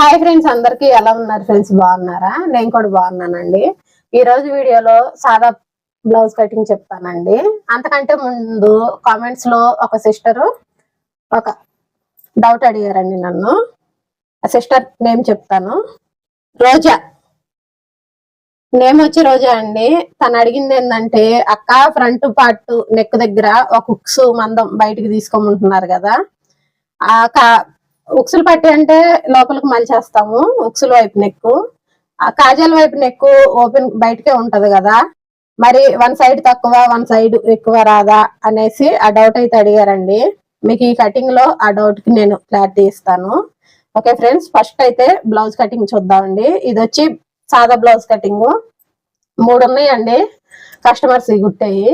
Hi friends అందరికి ఎలా ఉన్నారు ఫ్రెండ్స్ బాగున్నారా? నేను కూడా బాగున్నానండి. ఈ రోజు వీడియోలో సాదా బ్లౌజ్ కటింగ్ చెప్తానండి. అంతకంటే ముందు కామెంట్స్లో ఒక సిస్టర్ ఒక డౌట్ అడిగారండి నన్ను. ఆ సిస్టర్ నేమ్ చెప్తాను. రోజా. నేమ్ వచ్చి రోజా అండి. తను అడిగింది ఏంటంటే అక్క ఫ్రంట్ పార్ట్ నెక్ దగ్గర ఒక ఉక్స్ మందం బయటికి తీసుకోమంటున్నారు కదా. ఆ కా- ఉక్సులు పట్టి అంటే లోపలికి మలిచేస్తాము ఉక్సుల వైపు నెక్కు. ఆ కాజాల వైపు నెక్కు ఓపెన్ బయటకే ఉంటది కదా. మరి వన్ సైడ్ తక్కువ వన్ సైడ్ ఎక్కువ రాదా అనేసి ఆ డౌట్ అయితే అడిగారండి. మీకు ఈ కటింగ్లో ఆ డౌట్కి నేను క్లారిటీ ఇస్తాను. ఓకే ఫ్రెండ్స్ ఫస్ట్ అయితే బ్లౌజ్ కటింగ్ చూద్దామండి. ఇది వచ్చి సాదా బ్లౌజ్ కటింగ్. మూడు ఉన్నాయండి. కస్టమర్స్ గుట్టాయి.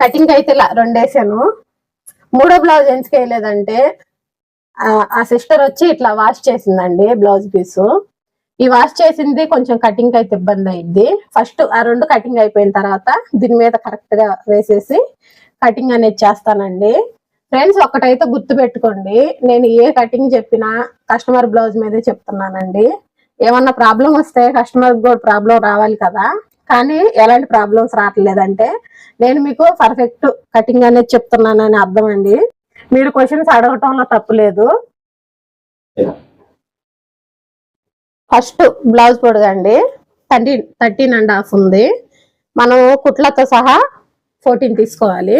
కటింగ్ అయితే ఇలా రెండేసాను. మూడో బ్లౌజ్ ఎందుకు వేయలేదంటే ఆ- సిస్టర్ వచ్చి ఇట్లా వాష్ చేసిందండి బ్లౌజ్ పీస్. ఈ వాష్ చేసింది కొంచెం కటింగ్ అయితే ఇబ్బంది అయింది. ఫస్ట్ ఆ రెండు కటింగ్ అయిపోయిన తర్వాత దీని మీద కరెక్ట్గా వేసేసి కటింగ్ అనేది చేస్తానండి. ఫ్రెండ్స్ ఒకటైతే గుర్తు పెట్టుకోండి. నేను ఏ కటింగ్ చెప్పినా కస్టమర్ బ్లౌజ్ మీదే చెప్తున్నానండి. ఏమన్నా ప్రాబ్లం వస్తే కస్టమర్ కూడా ప్రాబ్లం రావాలి కదా. కానీ ఎలాంటి ప్రాబ్లమ్స్ రావట్లేదంటే నేను మీకు పర్ఫెక్ట్ కటింగ్ అనేది చెప్తున్నానని అర్థం అండి. మీరు క్వశ్చన్స్ అడగటంలో తప్పు లేదు. ఫస్ట్ బ్లౌజ్ పొడగండి. థర్టీన్ థర్టీన్ అండ్ హాఫ్ ఉంది. మనం కుట్లతో సహా ఫోర్టీన్ తీసుకోవాలి.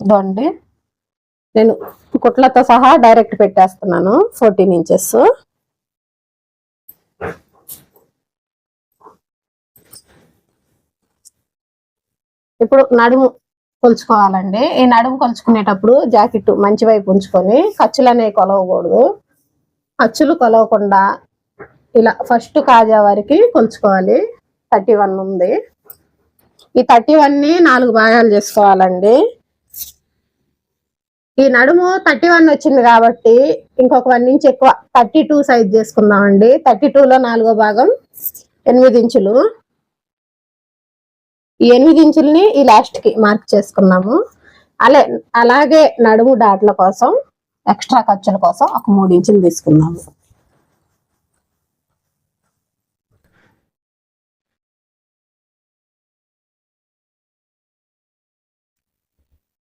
ఇదిగోండి. నేను కుట్లతో సహా డైరెక్ట్ పెట్టేస్తున్నాను ఫోర్టీన్ ఇంచెస్. ఇప్పుడు నడుము కొలుచుకోవాలండి. ఈ నడుము కొలుచుకునేటప్పుడు జాకెట్ మంచి వైపు ఉంచుకొని ఖర్చులు అనేవి కొలవకూడదు. ఖర్చులు కొలవకుండా ఇలా ఫస్ట్ కాజా వరకు కొలుచుకోవాలి. థర్టీ వన్ ఉంది. ఈ థర్టీ వన్ని నాలుగు భాగాలు చేసుకోవాలండి. ఈ నడుము థర్టీ వన్ వచ్చింది కాబట్టి ఇంకొక వన్ ఇంచ్ ఎక్కువ థర్టీ టూ సైజ్ చేసుకుందామండి. థర్టీ లో నాలుగో భాగం ఎనిమిది ఇంచులు. ఈ ఎనిమిది ఇంచుల్ని ఈ లాస్ట్కి మార్క్ చేసుకున్నాము. అలా అలాగే నడుము డాట్ల కోసం ఎక్స్ట్రా ఖర్చుల కోసం ఒక మూడు ఇంచులు తీసుకున్నాము.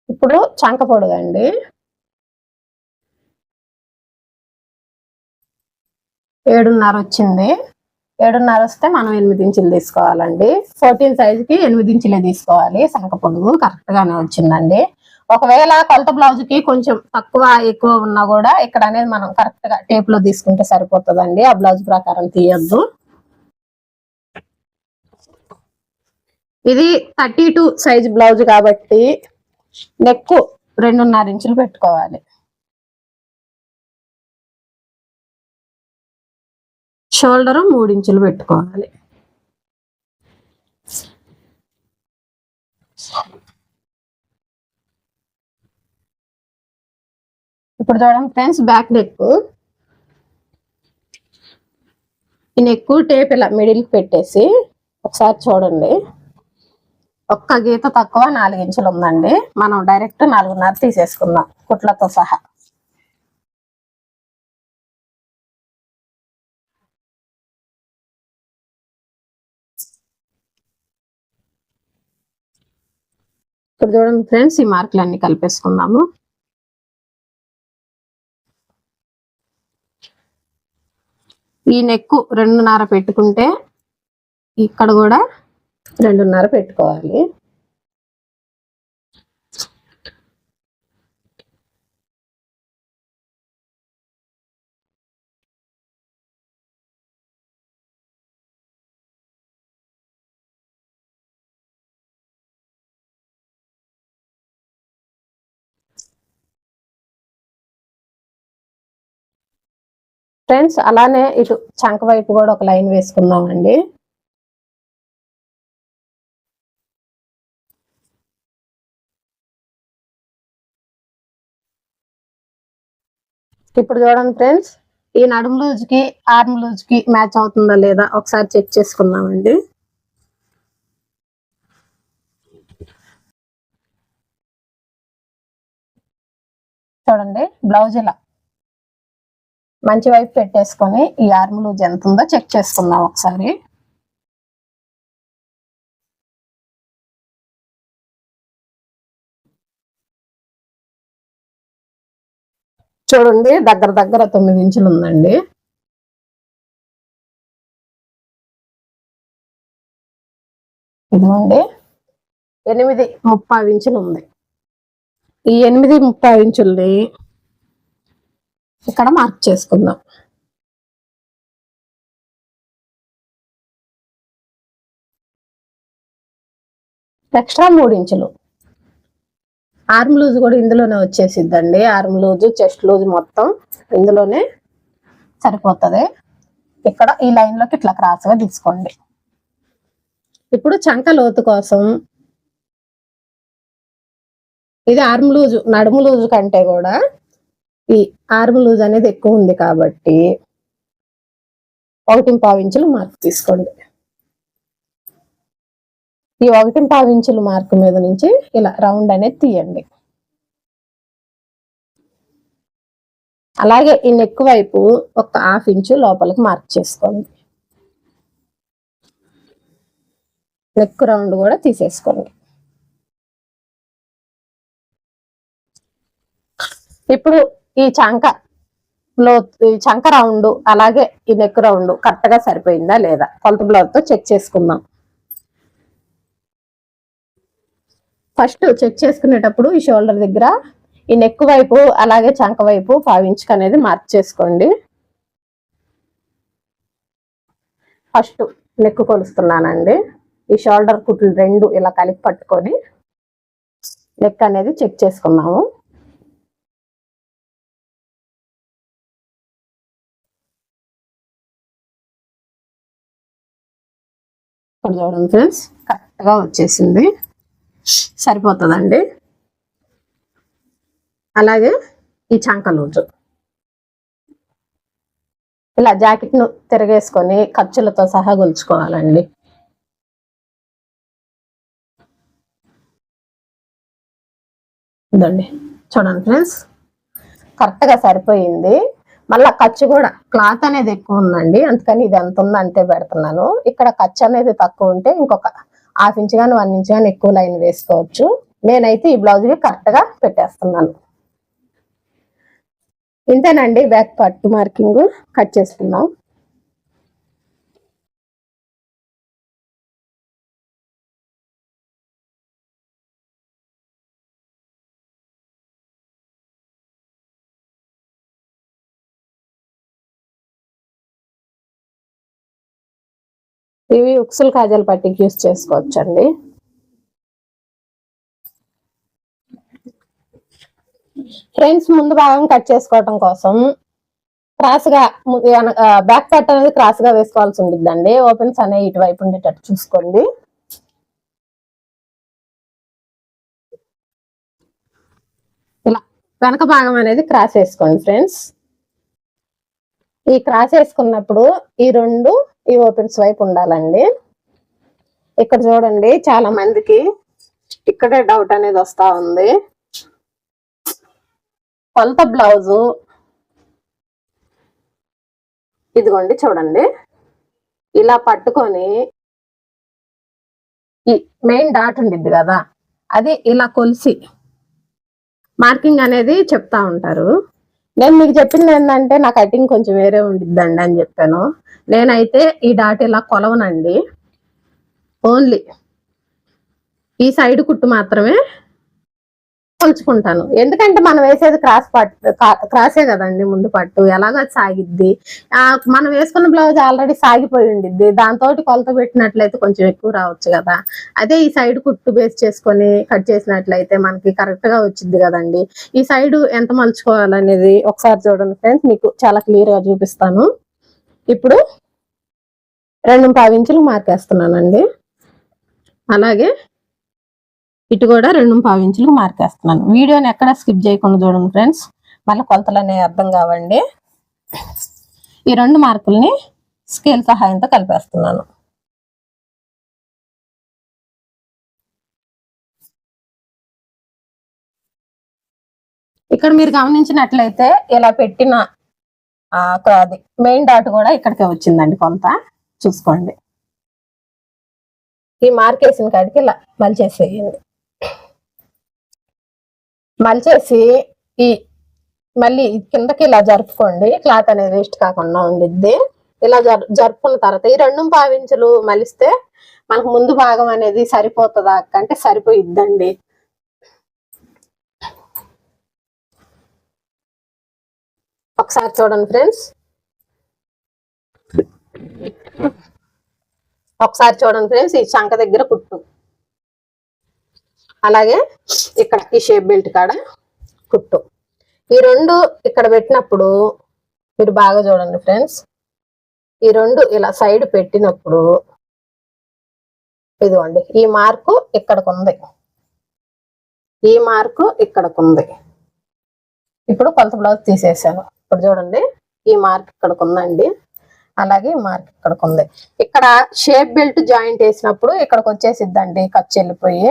ఇప్పుడు చంక పొడుగండి. ఏడున్నర వచ్చింది. ఏడున్నర వస్తే మనం ఎనిమిది ఇంచులు తీసుకోవాలండి. ఫోర్టీన్ సైజ్కి ఎనిమిది ఇంచులే తీసుకోవాలి. సంక పొడుగు కరెక్ట్ గానే వచ్చిందండి. ఒకవేళ కొలత బ్లౌజ్కి కొంచెం తక్కువ ఎక్కువ ఉన్నా కూడా ఇక్కడ అనేది మనం కరెక్ట్గా టేప్లో తీసుకుంటే సరిపోతుందండి. ఆ బ్లౌజ్ ప్రకారం తీయద్దు. ఇది థర్టీ టూ సైజ్ బ్లౌజ్ కాబట్టి నెక్ రెండున్నర ఇంచులు పెట్టుకోవాలి. షోల్డర్ మూడు ఇంచులు పెట్టుకోవాలి. ఇప్పుడు చూడండి ఫ్రెండ్స్ బ్యాక్ నెక్ ఈ నెక్ టేప్ ఇలా మిడిల్ పెట్టేసి ఒకసారి చూడండి. ఒక్క గీత తక్కువ నాలుగు ఇంచులు ఉందండి. మనం డైరెక్ట్ నాలుగున్నర తీసేసుకుందాం కుట్లతో సహా. ఇప్పుడు చూడండి ఫ్రెండ్స్ ఈ మార్కులు అన్ని కలిపేసుకుందాము. ఈ నెక్ రెండున్నర పెట్టుకుంటే ఇక్కడ కూడా రెండున్నర పెట్టుకోవాలి. ఫ్రెండ్స్ అలానే ఇటు చంక వైపు కూడా ఒక లైన్ వేసుకుందామండి. ఇప్పుడు చూడండి ఫ్రెండ్స్ ఈ నడుము లూజ్కి ఆర్మ్ లూజ్కి మ్యాచ్ అవుతుందా లేదా ఒకసారి చెక్ చేసుకుందామండి. చూడండి బ్లౌజ్ ఇలా మంచి వైపు పెట్టేసుకొని ఈ ఆర్మ్ లూజ్ ఎంత ఉందో చెక్ చేసుకుందాం ఒకసారి. చూడండి దగ్గర దగ్గర తొమ్మిది ఇంచులు ఉందండి. ఇదిగోండి ఎనిమిది ముప్పై ఇంచులు ఉంది. ఈ ఎనిమిది ముప్పై ఇంచుల్ని ఇక్కడ మార్క్ చేసుకుందాం. ఎక్స్ట్రా మూడు ఇంచులు. ఆర్మ్ లూజ్ కూడా ఇందులోనే వచ్చేసిద్దండి. ఆర్మ్ లూజ్ చెస్ట్ లూజ్ మొత్తం ఇందులోనే సరిపోతుంది. ఇక్కడ ఈ లైన్లోకి ఇట్లా క్రాస్గా తీసుకోండి. ఇప్పుడు చంక లోతు కోసం ఇది ఆర్మ్ లూజు నడుము లూజు కంటే కూడా ఈ ఆర్మ్ లూజ్ అనేది ఎక్కువ ఉంది కాబట్టి ఒకటి పావించులు మార్క్ తీసుకోండి. ఈ ఒకటి పావించులు ఇంచుల మార్క్ మీద నుంచి ఇలా రౌండ్ అనేది తీయండి. అలాగే ఈ నెక్ వైపు ఒక హాఫ్ ఇంచు లోపలికి మార్క్ చేసుకోండి. నెక్ రౌండ్ కూడా తీసేసుకోండి. ఇప్పుడు ఈ చంక లో ఈ చంక రౌండ్ అలాగే ఈ నెక్ రౌండ్ కరెక్ట్గా సరిపోయిందా లేదా? కొలత బ్లౌజ్తో చెక్ చేసుకుందాం. ఫస్ట్ చెక్ చేసుకునేటప్పుడు ఈ షోల్డర్ దగ్గర ఈ నెక్ వైపు అలాగే చంక వైపు పావించుకు అనేది మార్క్ చేసుకోండి. ఫస్ట్ నెక్ కొలుస్తున్నానండి. ఈ షోల్డర్ కుట్లు రెండు ఇలా కలిపి పట్టుకొని నెక్ అనేది చెక్ చేసుకున్నాము ఇక్కడ చూడండి ఫ్రెండ్స్. కరెక్ట్గా వచ్చేసింది. సరిపోతుందండి. అలాగే ఈ చంక లూజు. ఇలా జాకెట్ను తిరగేసుకొని ఖర్చులతో సహా గొలుచుకోవాలండి. ఇదండి. చూడండి ఫ్రెండ్స్. కరెక్ట్గా సరిపోయింది. మళ్ళా ఖర్చు కూడా. క్లాత్ అనేది ఎక్కువ ఉందండి. అందుకని ఇది ఎంత ఉందో అంతే పెడుతున్నాను. ఇక్కడ ఖర్చు అనేది తక్కువ ఉంటే ఇంకొక హాఫ్ ఇంచ్ కానీ వన్ ఇంచ్ కానీ ఎక్కువ లైన్ వేసుకోవచ్చు. నేనైతే ఈ బ్లౌజ్కి కరెక్ట్గా పెట్టేస్తున్నాను. ఇంతేనండి బ్యాక్ పట్టు మార్కింగ్. కట్ చేసుకున్నాం ఇవి ఉక్సులు కాజల్ పట్టికి యూస్ చేసుకోవచ్చండి. ఫ్రెండ్స్ ముందు భాగం కట్ చేసుకోవటం కోసం క్రాస్గా బ్యాక్ కట్ అనేది క్రాస్గా వేసుకోవాల్సి ఉంటుందండి ఓపెన్స్ అనేవి ఇటువైపు ఉండేటట్టు చూసుకోండి. ఇలా వెనక భాగం అనేది క్రాస్ వేసుకోండి ఫ్రెండ్స్. ఈ క్రాస్ వేసుకున్నప్పుడు ఈ రెండు ఈ ఓపెన్స్ వైపు ఉండాలండి. ఇక్కడ చూడండి చాలా మందికి ఇక్కడే డౌట్ అనేది వస్తా ఉంది. కొలత బ్లౌజు. ఇదిగోండి చూడండి. ఇలా పట్టుకొని ఈ మెయిన్ డాట్ ఉండిద్ది కదా అది ఇలా కొలిసి మార్కింగ్ అనేది చెప్తా ఉంటారు. నేను మీకు చెప్పింది ఏంటంటే నా కటింగ్ కొంచెం వేరే ఉండిద్దండి అని చెప్పాను. నేనైతే ఈ డాట్ ఇలా కొలవనండి. ఓన్లీ ఈ సైడ్ కుట్టు మాత్రమే కొలుచుకుంటాను ఎందుకంటే మనం వేసేది క్రాస్ పట్టు క్రాసే కదండి ముందు పట్టు ఎలాగో సాగిద్ది. ఆ మనం వేసుకున్న బ్లౌజ్ ఆల్రెడీ సాగిపోయి ఉండిద్ది. దాంతో కొలత పెట్టినట్లయితే కొంచెం ఎక్కువ రావచ్చు కదా. అదే ఈ సైడ్ కుట్టు బేస్ చేసుకొని కట్ చేసినట్లయితే మనకి కరెక్ట్గా వచ్చింది కదండి. ఈ సైడ్ ఎంత మలుచుకోవాలనేది ఒకసారి చూడండి ఫ్రెండ్స్ మీకు చాలా క్లియర్గా చూపిస్తాను. ఇప్పుడు రెండు పావించులు మార్కేస్తున్నానండి. అలాగే ఇటు కూడా రెండు పావు మార్కేస్తున్నాను. వీడియోని ఎక్కడ స్కిప్ చేయకుండా చూడండి ఫ్రెండ్స్ మళ్ళీ కొలతలు అనేవి అర్థం కావండి. ఈ రెండు మార్కుల్ని స్కేల్ సహాయంతో కలిపేస్తున్నాను. ఇక్కడ మీరు గమనించినట్లయితే ఇలా పెట్టిన అది మెయిన్ డాట్ కూడా ఇక్కడికే వచ్చిందండి కొంత. చూసుకోండి. ఈ మార్క్ వేసిన కాడికి ఇలా మలిచేసేయండి. మలిచేసి ఈ మళ్ళీ కిందకి ఇలా జరుపుకోండి. క్లాత్ అనేది వేస్ట్ కాకుండా ఉండిద్ది. ఇలా జరు జరుపుకున్న తర్వాత ఈ రెండు పావించులు మలిస్తే మనకు ముందు భాగం అనేది సరిపోతుందా అంటే సరిపోయిద్దండి. ఒకసారి చూడండి ఫ్రెండ్స్. ఒకసారి చూడండి ఫ్రెండ్స్ ఈ చంక దగ్గర కుట్టు. అలాగే ఇక్కడ ఈ షేప్ బెల్ట్ కాడ కుట్టు. ఈ రెండు ఇక్కడ పెట్టినప్పుడు మీరు బాగా చూడండి ఫ్రెండ్స్ ఈ రెండు ఇలా సైడ్ పెట్టినప్పుడు ఇదిగోండి ఈ మార్కు ఇక్కడికి ఉంది ఈ మార్కు ఇక్కడికి ఉంది ఇప్పుడు కొంత బ్లౌజ్ తీసేసాను. ఇప్పుడు చూడండి ఈ మార్క్ ఇక్కడికి ఉందండి అలాగే ఈ మార్క్ ఇక్కడికి ఉంది ఇక్కడ షేప్ బెల్ట్ జాయింట్ వేసినప్పుడు ఇక్కడికి వచ్చేసిద్దండి ఖర్చు వెళ్ళిపోయి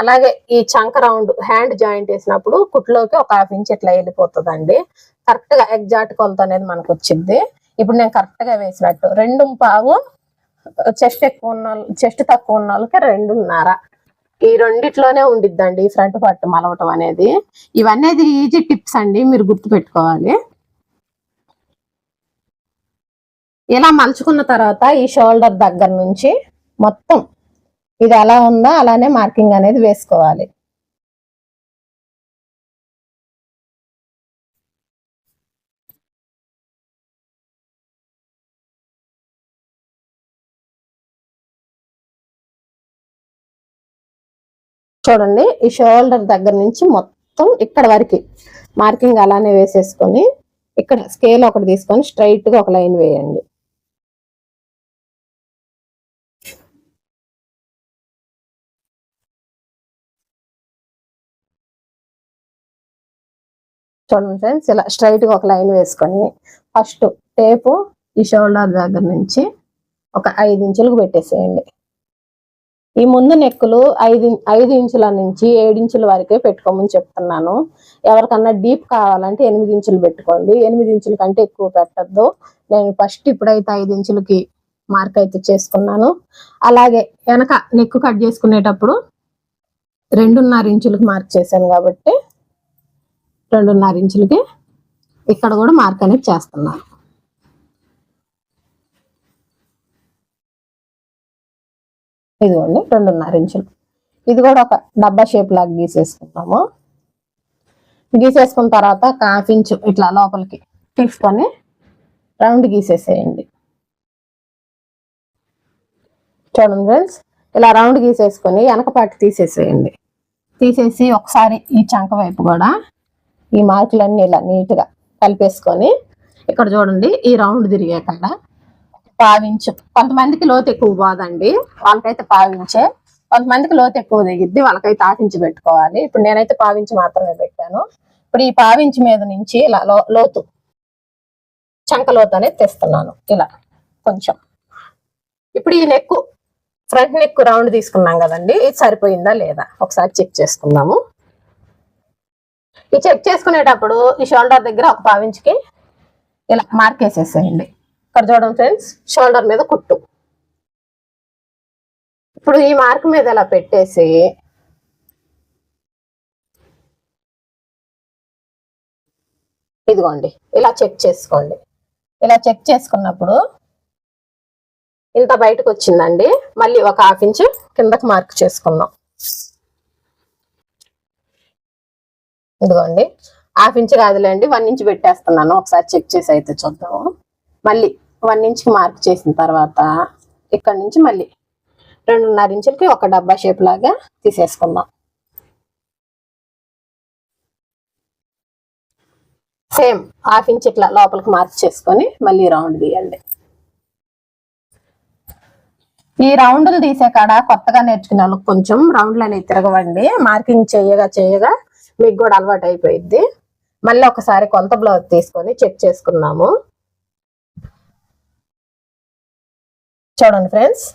అలాగే ఈ చంక రౌండ్ హ్యాండ్ జాయింట్ వేసినప్పుడు కుట్లోకి ఒక హాఫ్ ఇంచ్ ఇట్లా వెళ్ళిపోతుందండి. కరెక్ట్గా ఎగ్జాక్ట్ కొలత అనేది మనకు వచ్చింది. ఇప్పుడు నేను కరెక్ట్గా వేసినట్టు. రెండు పావు చెస్ట్ ఎక్కువ ఉన్న చెస్ట్ తక్కువ ఉన్న వాళ్ళకి రెండున్నర. ఈ రెండిట్లోనే ఉండిద్దండి ఈ ఫ్రంట్ పట్టు మలవటం అనేది. ఇవన్నీ ఈజీ టిప్స్ అండి మీరు గుర్తు పెట్టుకోవాలి. ఇలా మలుచుకున్న తర్వాత ఈ షోల్డర్ దగ్గర నుంచి మొత్తం ఇది ఎలా ఉందో? అలానే మార్కింగ్ అనేది వేసుకోవాలి. చూడండి ఈ షోల్డర్ దగ్గర నుంచి మొత్తం ఇక్కడ వరకు మార్కింగ్ అలానే వేసేసుకొని ఇక్కడ స్కేల్ ఒకటి తీసుకొని స్ట్రైట్గా ఒక లైన్ వేయండి. చూడండి ఫ్రెండ్స్ ఇలా స్ట్రైట్గా ఒక లైన్ వేసుకొని ఫస్ట్ టేపు ఈ షోల్డర్ దగ్గర నుంచి ఒక ఐదు ఇంచులకు పెట్టేసేయండి. ఈ ముందు నెక్కులు ఐదు ఐదు ఇంచుల నుంచి ఏడు ఇంచుల వరకే పెట్టుకోమని చెప్తున్నాను. ఎవరికన్నా డీప్ కావాలంటే ఎనిమిది ఇంచులు పెట్టుకోండి. ఎనిమిది ఇంచుల కంటే ఎక్కువ పెట్టద్దు. నేను ఫస్ట్ ఇప్పుడైతే ఐదు ఇంచులకి మార్క్ అయితే చేసుకున్నాను. అలాగే వెనక నెక్ కట్ చేసుకునేటప్పుడు రెండున్నర ఇంచులకు మార్క్ చేశాను కాబట్టి రెండున్నర ఇంచులకి ఇక్కడ కూడా మార్క్ అనేది చేస్తున్నాను. ఇదిగోండి రెండున్నర ఇంచులు. ఇది కూడా ఒక డబ్బా షేప్ లాగా గీసేసుకుంటాము గీసేసుకున్న తర్వాత ఒక హాఫ్ ఇంచు ఇట్లా లోపలికి తీసుకొని రౌండ్ గీసేసేయండి. చూడండి ఫ్రెండ్స్ ఇలా రౌండ్ గీసేసుకొని వెనకపాటి తీసేసేయండి. తీసేసి ఒకసారి ఈ చంక వైపు కూడా ఈ మార్కులన్నీ ఇలా నీట్గా కలిపేసుకొని ఇక్కడ చూడండి ఈ రౌండ్ తిరిగే పావించు. కొంతమందికి లోతు ఎక్కువ పోదండి. వాళ్ళకైతే పావించే. కొంతమందికి లోతు ఎక్కువ దిగిద్ది వాళ్ళకైతే ఆటించి పెట్టుకోవాలి. ఇప్పుడు నేనైతే పావించి మాత్రమే పెట్టాను. ఇప్పుడు ఈ పావించి మీద నుంచి ఇలా లో- లోతు చంక లోతు అనేది తెస్తున్నాను. ఇలా కొంచెం. ఇప్పుడు ఈ నెక్కు ఫ్రంట్ నెక్ రౌండ్ తీసుకున్నాం కదండి. ఇది సరిపోయిందా లేదా? ఒకసారి చెక్ చేసుకుందాము. ఈ చెక్ చేసుకునేటప్పుడు ఈ షోల్డర్ దగ్గర ఒక పావించుకి ఇలా మార్క్ వేసేసేయండి. ఇక్కడ చూడండి ఫ్రెండ్స్ షోల్డర్ మీద కుట్టు. ఇప్పుడు ఈ మార్క్ మీద ఇలా పెట్టేసి ఇదిగోండి ఇలా చెక్ చేసుకోండి. ఇలా చెక్ చేసుకున్నప్పుడు ఇంత బయటకు వచ్చిందండి. మళ్ళీ ఒక హాఫ్ ఇంచ్ కిందకి మార్క్ చేసుకుందాం. ఇదిగోండి. హాఫ్ ఇంచ్ కాదులేండి వన్ ఇంచ్ పెట్టేస్తున్నాను. ఒకసారి చెక్ చేసి అయితే చూద్దాము. మళ్ళీ వన్ ఇంచ్ మార్క్ చేసిన తర్వాత ఇక్కడ నుంచి మళ్ళీ రెండున్నర ఇంచులకి ఒక డబ్బా షేప్ లాగా తీసేసుకుందాం. సేమ్ హాఫ్ ఇంచ్ ఇట్లా లోపలికి మార్క్ చేసుకొని మళ్ళీ రౌండ్ తీయండి. ఈ రౌండ్లు తీసే కాడ కొత్తగా నేర్చుకునే వాళ్ళకి కొంచెం రౌండ్లు అనేవి తిరగవండి. మార్కింగ్ చేయగా చేయగా మీకు కూడా అలవాటు అయిపోయింది మళ్ళీ ఒకసారి కొలత బ్లౌజ్ తీసుకొని చెక్ చేసుకున్నాము చూడండి ఫ్రెండ్స్.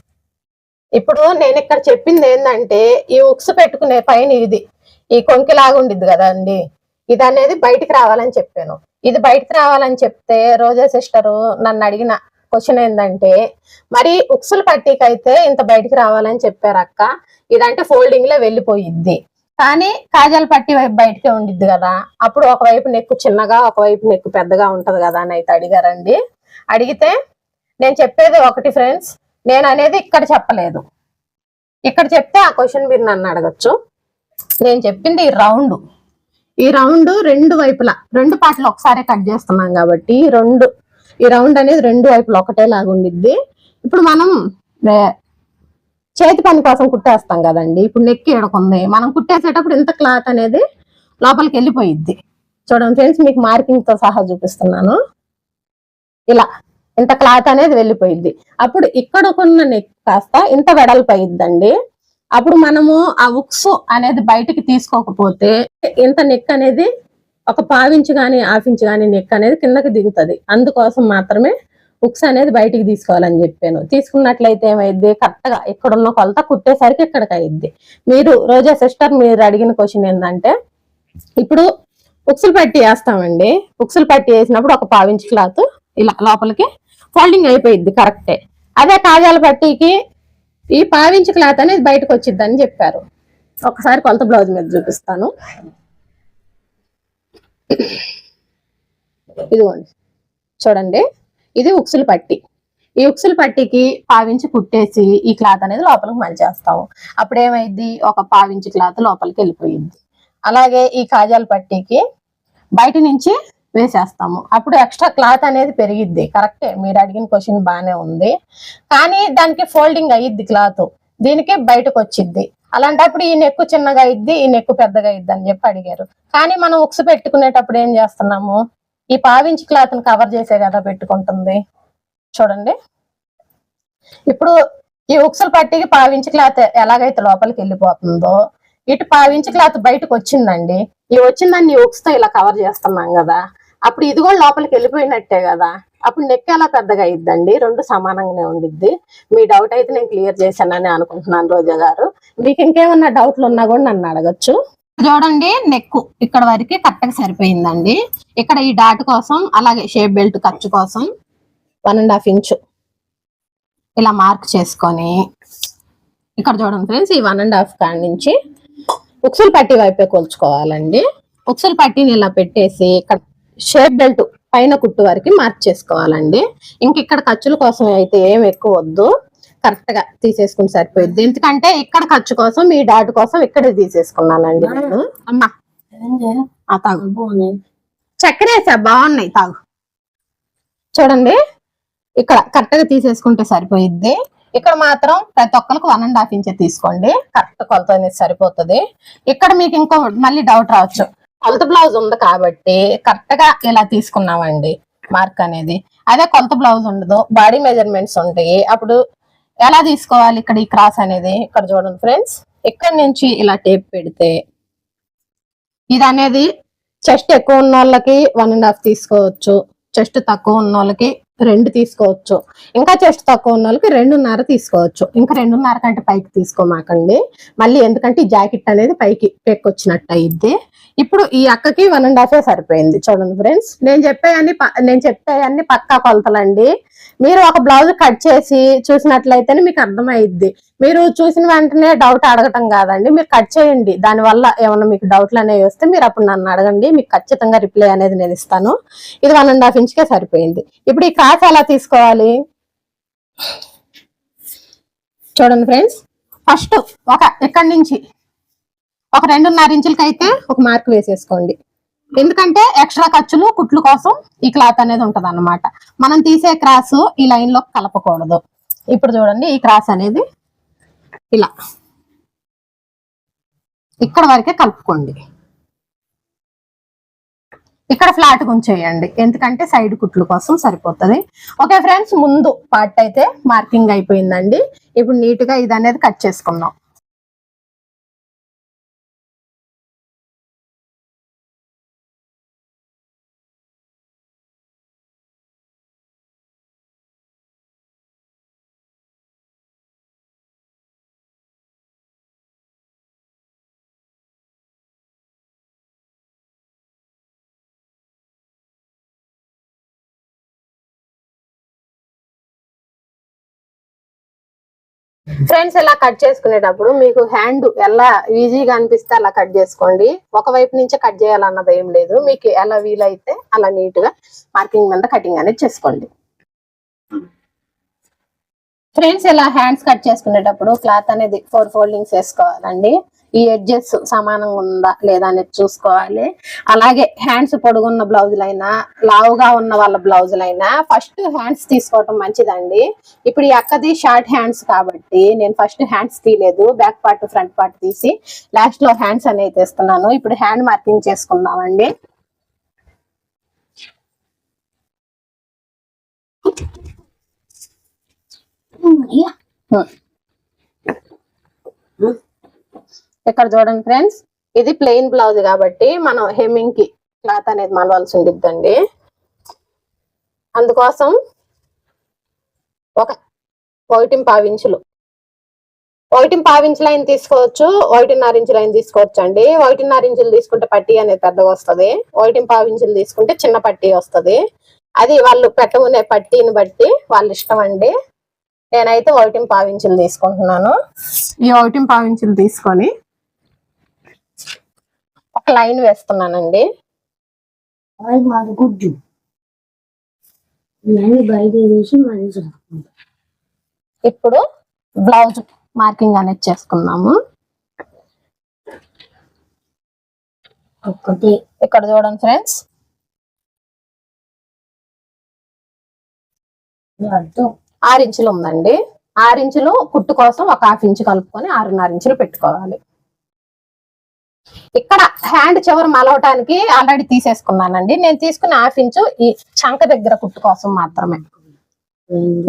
ఇప్పుడు నేను ఇక్కడ చెప్పింది ఏంటంటే ఈ ఉక్స్ పెట్టుకునే పైన ఇది ఈ కొంకిలాగా ఉండిద్ది కదా అండి ఇది అనేది బయటికి రావాలని చెప్పాను. ఇది బయటికి రావాలని చెప్తే రోజా సిస్టరు నన్ను అడిగిన క్వశ్చన్ ఏంటంటే మరి ఉక్సులు పట్టీకి అయితే ఇంత బయటికి రావాలని చెప్పారు అక్క ఇదంటే ఫోల్డింగ్లో వెళ్ళిపోయిద్ది. కానీ కాజల్ పట్టి వైపు బయటకే ఉండిద్ది కదా. అప్పుడు ఒకవైపు నెక్కు చిన్నగా ఒకవైపు నెక్కు పెద్దగా ఉంటది కదా అని అయితే అడిగారండి. అడిగితే నేను చెప్పేది ఒకటి ఫ్రెండ్స్ నేను అనేది ఇక్కడ చెప్పలేదు. ఇక్కడ చెప్తే ఆ క్వశ్చన్ మీరు నన్ను అడగచ్చు. నేను చెప్పింది ఈ రౌండ్. ఈ రౌండ్ రెండు వైపులా రెండు పాటలు ఒకసారి కట్ చేస్తున్నాం కాబట్టి రెండు ఈ రౌండ్ అనేది రెండు వైపులా ఒకటేలాగా ఉండిద్ది. ఇప్పుడు మనం చేతి పని కోసం కుట్టేస్తాం కదండి. ఇప్పుడు నెక్కి ఏడకుంది మనం కుట్టేసేటప్పుడు ఇంత క్లాత్ అనేది లోపలికి వెళ్ళిపోయిద్ది. చూడండి ఫ్రెండ్స్ మీకు మార్కింగ్తో సహా చూపిస్తున్నాను. ఇలా ఇంత క్లాత్ అనేది వెళ్ళిపోయిద్ది. అప్పుడు ఇక్కడ కొన్న నెక్ కాస్త ఇంత వెడల్పు అప్పుడు మనము ఆ ఉక్స్ అనేది బయటికి తీసుకోకపోతే ఇంత నెక్ అనేది ఒక పావించు కానీ హాఫ్ ఇంచ్ నెక్ అనేది కిందకి దిగుతుంది. అందుకోసం మాత్రమే హుక్స్ అనేది బయటికి తీసుకోవాలని చెప్పాను. తీసుకున్నట్లయితే ఏమైద్ది? కరెక్ట్గా ఇక్కడున్న కొలత కుట్టేసరికి ఇక్కడికి అయ్యిద్ది మీరు రోజా సిస్టర్ మీరు అడిగిన క్వశ్చన్ ఏంటంటే ఇప్పుడు ఉక్సులు పట్టి వేస్తామండి. ఉక్సులు పట్టి వేసినప్పుడు ఒక పావించి క్లాత్ ఇలా లోపలికి ఫోల్డింగ్ అయిపోయిద్ది కరెక్టే. అదే కాజాల పట్టీకి ఈ పావించి క్లాత్ అనేది బయటకు వచ్చిద్దని చెప్పారు. ఒకసారి కొలత బ్లౌజ్ మీద చూపిస్తాను. ఇదిగోండి. చూడండి. ఇది ఉక్సులు పట్టి. ఈ ఉక్సులు పట్టికి పావించి కుట్టేసి ఈ క్లాత్ అనేది లోపలికి మలిచేస్తాము అప్పుడు ఏమైంది ఒక పావించి క్లాత్ లోపలికి వెళ్ళిపోయింది. అలాగే ఈ కాజాల పట్టీకి బయట నుంచి వేసేస్తాము. అప్పుడు ఎక్స్ట్రా క్లాత్ అనేది పెరిగిద్ది. కరెక్టే మీరు అడిగిన క్వశ్చన్ బాగానే ఉంది. కానీ దానికి ఫోల్డింగ్ అయ్యిద్ది క్లాత్. దీనికి బయటకు వచ్చిద్ది. అలాంటప్పుడు ఈ నెక్కు చిన్నగా అయ్యిద్ది ఈ నెక్కు పెద్దగా అయిద్ది అని చెప్పి అడిగారు. కానీ మనం ఉక్స్ పెట్టుకునేటప్పుడు ఏం చేస్తున్నాము? ఈ పావించి క్లాత్ని కవర్ చేసే కదా పెట్టుకుంటుంది. చూడండి. ఇప్పుడు ఈ ఉక్సల పట్టికి పావించి క్లాత్ ఎలాగైతే లోపలికి వెళ్ళిపోతుందో ఇటు పావించి క్లాత్ బయటకు వచ్చిందండి. ఈ వచ్చిందాన్ని ఉక్స్తో ఇలా కవర్ చేస్తున్నాం కదా అప్పుడు ఇది కూడా లోపలికి వెళ్ళిపోయినట్టే కదా అప్పుడు నెక్ ఎలా పెద్దగా అయిద్దండి? రెండు సమానంగానే ఉండిద్ది. మీ డౌట్ అయితే నేను క్లియర్ చేశానని అనుకుంటున్నాను రోజా గారు. మీకు ఇంకేమన్నా డౌట్లు ఉన్నా కూడా నన్ను అడగచ్చు. చూడండి నెక్ ఇక్కడ వరకు కరెక్ట్గా సరిపోయిందండి. ఇక్కడ ఈ డాట్ కోసం అలాగే షేప్ బెల్ట్ ఖర్చు కోసం వన్ అండ్ హాఫ్ ఇంచు ఇలా మార్క్ చేసుకొని ఇక్కడ చూడండి ఫ్రెండ్స్ ఈ వన్ అండ్ హాఫ్ కాడి నుంచి ఉక్సులు పట్టి వైపే కొలుచుకోవాలండి. ఉక్సులు పట్టిని ఇలా పెట్టేసి ఇక్కడ షేప్ బెల్ట్ పైన కుట్టు వరకు మార్క్ చేసుకోవాలండి. ఇంక ఇక్కడ ఖర్చుల కోసం అయితే ఏం ఎక్కువ వద్దు. కరెక్ట్గా తీసేసుకుని సరిపోయింది ఎందుకంటే ఇక్కడ ఖర్చు కోసం ఈ డాట్ కోసం ఇక్కడే తీసేసుకున్నానండి నేను. అమ్మా. ఆ తాగు. చక్కెర వేసా బాగున్నాయి తాగు. చూడండి. ఇక్కడ కరెక్ట్గా తీసేసుకుంటే సరిపోయిద్ది. ఇక్కడ మాత్రం ప్రతి ఒక్కరికి వన్ అండ్ హాఫ్ ఇంచ్ తీసుకోండి. కరెక్ట్ కొలత అనేది సరిపోతుంది. ఇక్కడ మీకు ఇంకో మళ్ళీ డౌట్ రావచ్చు. కొలత బ్లౌజ్ ఉంది కాబట్టి కరెక్ట్గా ఇలా తీసుకున్నామండి? మార్క్ అనేది. అదే కొలత బ్లౌజ్ ఉండదు. బాడీ మెజర్మెంట్స్ ఉంటాయి. అప్పుడు ఎలా తీసుకోవాలి ఇక్కడ ఈ క్రాస్ అనేది? ఇక్కడ చూడండి ఫ్రెండ్స్. ఇక్కడ నుంచి ఇలా టేప్ పెడితే ఇది అనేది చెస్ట్ ఎక్కువ ఉన్న వాళ్ళకి వన్ అండ్ హాఫ్ తీసుకోవచ్చు. చెస్ట్ తక్కువ ఉన్న వాళ్ళకి రెండు తీసుకోవచ్చు. ఇంకా చెస్ట్ తక్కువ ఉన్న వాళ్ళకి రెండున్నర తీసుకోవచ్చు. ఇంకా రెండున్నర కంటే పైకి తీసుకోమాకండి. మళ్ళీ ఎందుకంటే ఈ జాకెట్ అనేది పైకి పెక్కొచ్చినట్టు అయితే ఇప్పుడు ఈ అక్కకి వన్ అండ్ హాఫే సరిపోయింది. చూడండి ఫ్రెండ్స్ నేను చెప్పేయన్ని ప- నేను చెప్పేయన్ని పక్కా కొలతలండి. మీరు ఒక బ్లౌజ్ కట్ చేసి చూసినట్లయితేనే మీకు అర్థమైద్ది. మీరు చూసిన వెంటనే డౌట్ అడగటం కాదండి. మీరు కట్ చేయండి. దానివల్ల ఏమైనా మీకు డౌట్లు అనేవి వస్తే మీరు అప్పుడు నన్ను అడగండి. మీకు ఖచ్చితంగా రిప్లై అనేది నేను ఇస్తాను. ఇది వన్ అండ్ హాఫ్ ఇంచ్కే సరిపోయింది. ఇప్పుడు ఈ క్రాస్ ఎలా తీసుకోవాలి? చూడండి ఫ్రెండ్స్ ఫస్ట్ ఒక ఇక్కడి నుంచి? ఒక రెండున్నర ఇంచులకైతే అయితే ఒక మార్క్ వేసేసుకోండి. ఎందుకంటే ఎక్స్ట్రా ఖర్చులు కుట్లు కోసం ఈ క్లాత్ అనేది ఉంటది మనం తీసే క్రాస్ ఈ లైన్లో కలపకూడదు. ఇప్పుడు చూడండి ఈ క్రాస్ అనేది ఇలా. ఇక్కడ వరకే కలుపుకోండి. ఇక్కడ ఫ్లాట్ ఉంచేయండి ఎందుకంటే సైడ్ కుట్లు కోసం సరిపోతుంది. ఓకే ఫ్రెండ్స్ ముందు పార్ట్ అయితే మార్కింగ్ అయిపోయిందండి. ఇప్పుడు నీట్గా ఇది అనేది కట్ చేసుకున్నాం ఫ్రెండ్స్ ఇలా కట్ చేసుకునేటప్పుడు మీకు హ్యాండ్ ఎలా ఈజీగా అనిపిస్తే అలా కట్ చేసుకోండి. ఒకవైపు నుంచే కట్ చేయాలన్నది ఏం లేదు. మీకు ఎలా వీలైతే అలా నీట్గా మార్కింగ్ మీద కటింగ్ అనేది చేసుకోండి. ఫ్రెండ్స్ ఇలా హ్యాండ్స్ కట్ చేసుకునేటప్పుడు క్లాత్ అనేది ఫోర్ ఫోల్డింగ్స్ వేసుకోవాలండి. ఈ ఎడ్జెస్ సమానంగా ఉందా లేదా అనేది చూసుకోవాలి. అలాగే హ్యాండ్స్ పొడుగున్న బ్లౌజులైనా లావుగా ఉన్న వాళ్ళ బ్లౌజులైనా ఫస్ట్ హ్యాండ్స్ తీసుకోవటం మంచిదండి. ఇప్పుడు ఈ అక్కది షార్ట్ హ్యాండ్స్ కాబట్టి నేను ఫస్ట్ హ్యాండ్స్ తీయలేదు బ్యాక్ పార్ట్ ఫ్రంట్ పార్ట్ తీసి లాస్ట్లో హ్యాండ్స్ అనేది తీస్తున్నాను. ఇప్పుడు హ్యాండ్ మార్కింగ్ చేసుకుందామండి. ఇక్కడ చూడండి ఫ్రెండ్స్? ఇది ప్లెయిన్ బ్లౌజ్ కాబట్టి మనం హెమ్మింగ్కి క్లాత్ అనేది మలవాల్సి ఉండిద్దండి. అందుకోసం ఒక ఒకటి పావించులు ఒకటి పావించు లైన్ తీసుకోవచ్చు ఒకటిన్నర ఇంచు లైన్ తీసుకోవచ్చు అండి ఒకటిన్నర ఇంచులు తీసుకుంటే పట్టీ అనేది పెద్దగా వస్తుంది. ఒకటి పావించులు తీసుకుంటే చిన్న పట్టీ వస్తుంది. అది వాళ్ళు పెట్టమునే పట్టీని బట్టి వాళ్ళ ఇష్టం అండి. నేనైతే ఒకటి పావించులు తీసుకుంటున్నాను. ఈ ఒకటి పావించులు తీసుకొని ఒక లైన్ వేస్తున్నానండి. అది మాది గుడ్డు. నేను బయట వేసి ఇప్పుడు బ్లౌజ్ మార్కింగ్ అనేది చేసుకున్నాము ఒక్కటే. ఇక్కడ చూడండి ఫ్రెండ్స్. ఆరు ఇంచులు ఉందండి. ఆరు ఇంచులు కుట్టు కోసం ఒక హాఫ్ ఇంచు కలుపుకొని ఆరున్నర ఇంచులు పెట్టుకోవాలి. ఇక్కడ హ్యాండ్ చివరి మలవటానికి ఆల్రెడీ తీసేసుకున్నానండి. నేను తీసుకున్న హాఫ్ ఇంచు ఈ చంక దగ్గర కుట్టు కోసం మాత్రమే.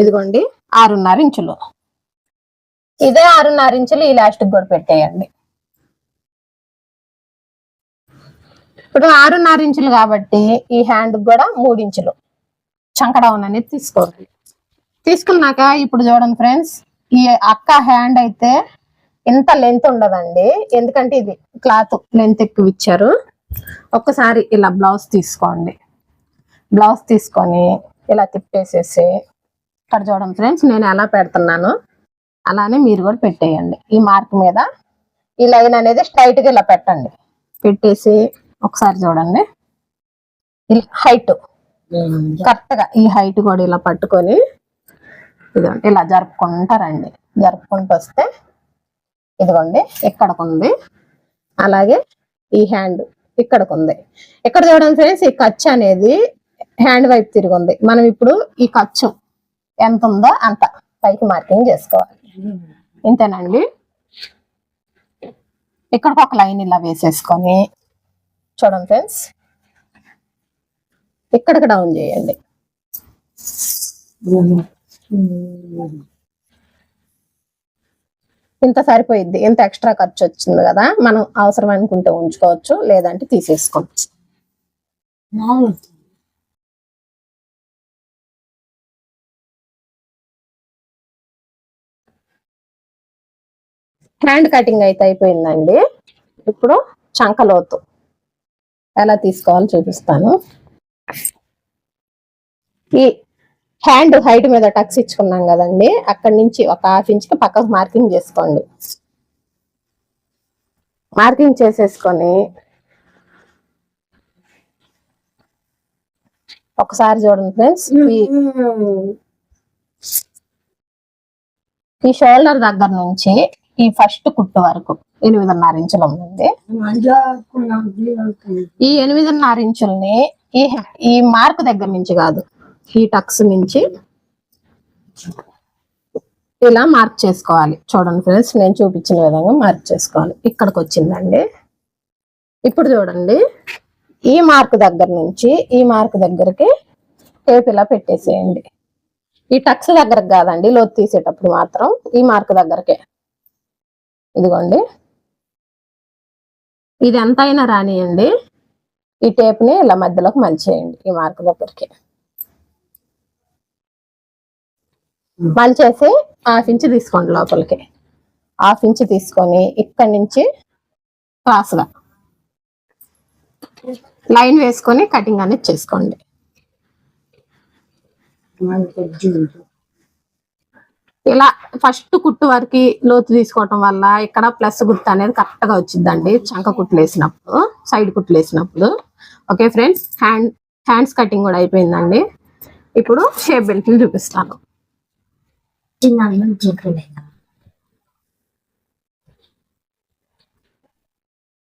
ఇదిగోండి ఆరున్నర ఇంచులు. ఇదే ఆరున్నర ఇంచులు ఈ లాస్ట్ కూడా పెట్టేయండి. ఇప్పుడు ఆరున్నర ఇంచులు కాబట్టి ఈ హ్యాండ్ కూడా మూడు ఇంచులు. చంక డౌన్ అనేది తీసుకోవాలి తీసుకున్నాక ఇప్పుడు చూడండి ఫ్రెండ్స్ ఈ అక్క హ్యాండ్ అయితే ఇంత లెంత్ ఉండదండి. ఎందుకంటే ఇది క్లాత్ లెంత్ ఎక్కువ ఇచ్చారు. ఒక్కసారి ఇలా బ్లౌజ్ తీసుకోండి. బ్లౌజ్ తీసుకొని ఇలా తిప్పేసేసి ఇక్కడ చూడండి ఫ్రెండ్స్ నేను ఎలా పెడుతున్నాను అలానే మీరు కూడా పెట్టేయండి. ఈ మార్క్ మీద ఈ లైన్ అనేది స్ట్రైట్గా ఇలా పెట్టండి. పెట్టేసి ఒకసారి చూడండి. హైట్ కరెక్ట్గా ఈ హైట్ కూడా ఇలా పట్టుకొని ఇదిగోండి ఇలా జరుపుకుంటారండి జరుపుకుంటూ వస్తే ఇదిగోండి ఇక్కడకు ఉంది అలాగే ఈ హ్యాండ్ ఇక్కడకుంది. ఉంది ఇక్కడ చూడండి ఫ్రెండ్స్ ఈ ఖర్చు అనేది హ్యాండ్ వైపు తిరిగి ఉంది మనం ఇప్పుడు ఈ ఖర్చు ఎంత ఉందో అంత పైకి మార్కింగ్ చేసుకోవాలి. ఇంతేనండి? ఇక్కడికి ఒక లైన్ ఇలా వేసేసుకొని చూడండి ఫ్రెండ్స్ ఇక్కడికి డౌన్ చేయండి. ఇంత సరిపోయిద్ది ఇంత ఎక్స్ట్రా ఖర్చు వచ్చింది కదా మనం అవసరం అనుకుంటే ఉంచుకోవచ్చు లేదంటే తీసేసుకోవచ్చు. హ్యాండ్ కటింగ్ అయితే అయిపోయిందండి. ఇప్పుడు చంకలోతు ఎలా తీసుకోవాలో చూపిస్తాను. ఈ హ్యాండ్ హైట్ మీద టక్స్ ఇచ్చుకున్నాం కదండి. అక్కడి నుంచి ఒక హాఫ్ ఇంచ్ పక్కకు మార్కింగ్ చేసుకోండి. మార్కింగ్ చేసేసుకొని ఒకసారి చూడండి ఫ్రెండ్స్. ఈ షోల్డర్ దగ్గర నుంచి ఈ ఫస్ట్ కుట్టు వరకు ఎనిమిదిన్నర ఇంచులు ఉందండి. ఈ ఎనిమిదిన్నర ఇంచుల్ని ఈ ఈ మార్క్ దగ్గర నుంచి కాదు. ఈ టక్స్ నుంచి ఇలా మార్క్ చేసుకోవాలి. చూడండి ఫ్రెండ్స్ నేను చూపించిన విధంగా మార్క్ చేసుకోవాలి. ఇక్కడికి వచ్చిందండి. ఇప్పుడు చూడండి ఈ మార్క్ దగ్గర నుంచి ఈ మార్క్ దగ్గరికి టేప్ ఇలా పెట్టేసేయండి. ఈ టక్స్ దగ్గరకు కాదండి లోతు తీసేటప్పుడు మాత్రం ఈ మార్క్ దగ్గరకే. ఇదిగోండి. ఇది ఎంత అయినా రానియండి. ఈ టేప్ని ఇలా మధ్యలోకి మలిచేయండి ఈ మార్క్ దగ్గరికి. మలిచేసి హాఫ్ ఇంచ్ తీసుకోండి లోపలికి. హాఫ్ ఇంచ్ తీసుకొని ఇక్కడి నుంచి క్రాస్గా లైన్ వేసుకొని కటింగ్ అనేది చేసుకోండి. ఇలా ఫస్ట్ కుట్టు వరకు లోతు తీసుకోవటం వల్ల ఇక్కడ ప్లస్ గుర్తు అనేది కరెక్ట్గా వచ్చిందండి. చంక కుట్లు వేసినప్పుడు సైడ్ కుట్లు వేసినప్పుడు. Okay friends hand hands cutting కూడా అయిపోయిందండి. ఇప్పుడు షేప్ బెల్ట్లు చూపిస్తాను. చిన్న చెప్పలేదు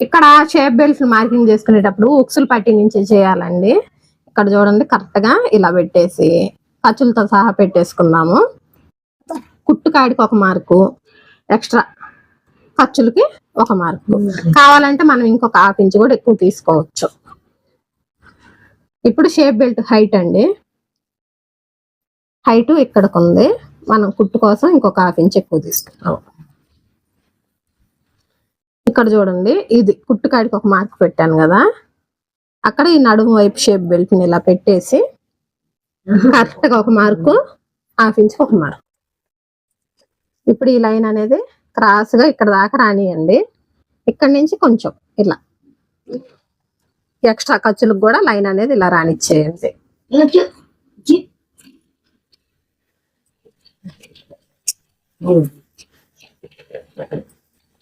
ఇక్కడ షేప్ బెల్ట్ మార్కింగ్ చేసుకునేటప్పుడు ఉక్సులు పట్టి నుంచి చేయాలండి. ఇక్కడ చూడండి కరెక్ట్గా ఇలా పెట్టేసి ఖర్చులతో సహా పెట్టేసుకున్నాము. కుట్టు కాడికి ఒక మార్కు ఎక్స్ట్రా ఖర్చులకి ఒక మార్కు. కావాలంటే మనం ఇంకొక హాఫ్ ఇంచ్ కూడా ఎక్కువ తీసుకోవచ్చు. ఇప్పుడు షేప్ బెల్ట్ హైట్ అండి. హైట్ ఇక్కడికి ఉంది మనం కుట్టు కోసం ఇంకొక హాఫ్ ఇంచ్ ఎక్కువ తీసుకున్నాం ఇక్కడ చూడండి ఇది కుట్టు కాడికి ఒక మార్క్ పెట్టాను కదా. అక్కడ ఈ నడుము వైపు షేప్ బెల్ట్ని ఇలా పెట్టేసి కరెక్ట్గా ఒక మార్కు హాఫ్ ఇంచ్ ఒక మార్క్. ఇప్పుడు ఈ లైన్ అనేది క్రాస్గా ఇక్కడ దాకా రానియండి. ఇక్కడ నుంచి కొంచెం ఇలా. ఎక్స్ట్రా ఖర్చులకు కూడా లైన్ అనేది ఇలా రానిచ్చేయండి.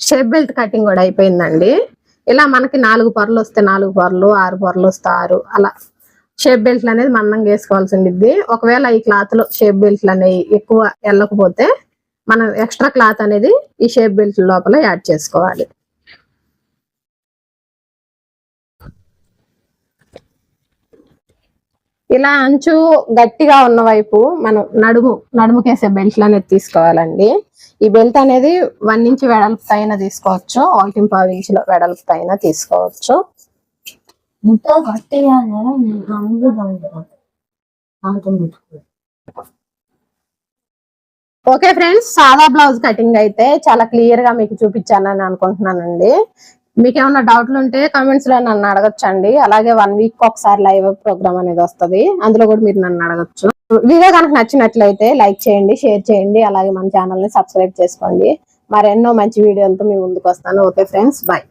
షేప్ బెల్ట్ కటింగ్ కూడా అయిపోయిందండి. ఇలా మనకి నాలుగు పొరలు వస్తే నాలుగు పొరలు ఆరు పొరలు వస్తే ఆరు అలా షేప్ బెల్ట్లు అనేది మందంగా వేసుకోవాల్సి ఉండిద్ది. ఒకవేళ ఈ క్లాత్లో షేప్ బెల్ట్లు అనేవి ఎక్కువ వెళ్ళకపోతే మనం ఎక్స్ట్రా క్లాత్ అనేది ఈ షేప్ బెల్ట్ లోపల యాడ్ చేసుకోవాలి. ఇలా అంచు గట్టిగా ఉన్న వైపు మనం నడుము నడుముకేసే బెల్ట్లు అనేది తీసుకోవాలండి. ఈ బెల్ట్ అనేది వన్ ఇంచ్ వెడల్పు పైన తీసుకోవచ్చు ఒకటి పావు ఇంచుల వెడల్పు పైన తీసుకోవచ్చు. ఓకే ఫ్రెండ్స్ సాదా బ్లౌజ్ కటింగ్ అయితే చాలా క్లియర్గా మీకు చూపించానని అనుకుంటున్నానండి. మీకేమన్నా డౌట్లు ఉంటే కామెంట్స్లో నన్ను అడగచ్చండి. అలాగే వన్ వీక్ ఒకసారి లైవ్ ప్రోగ్రామ్ అనేది వస్తది. అందులో కూడా మీరు నన్ను అడగచ్చు. వీడియో కనుక నచ్చినట్లయితే లైక్ చేయండి షేర్ చేయండి అలాగే మన ఛానల్ని సబ్స్క్రైబ్ చేసుకోండి. మరెన్నో మంచి వీడియోలతో మీ ముందుకు వస్తాను ఓకే ఫ్రెండ్స్ బాయ్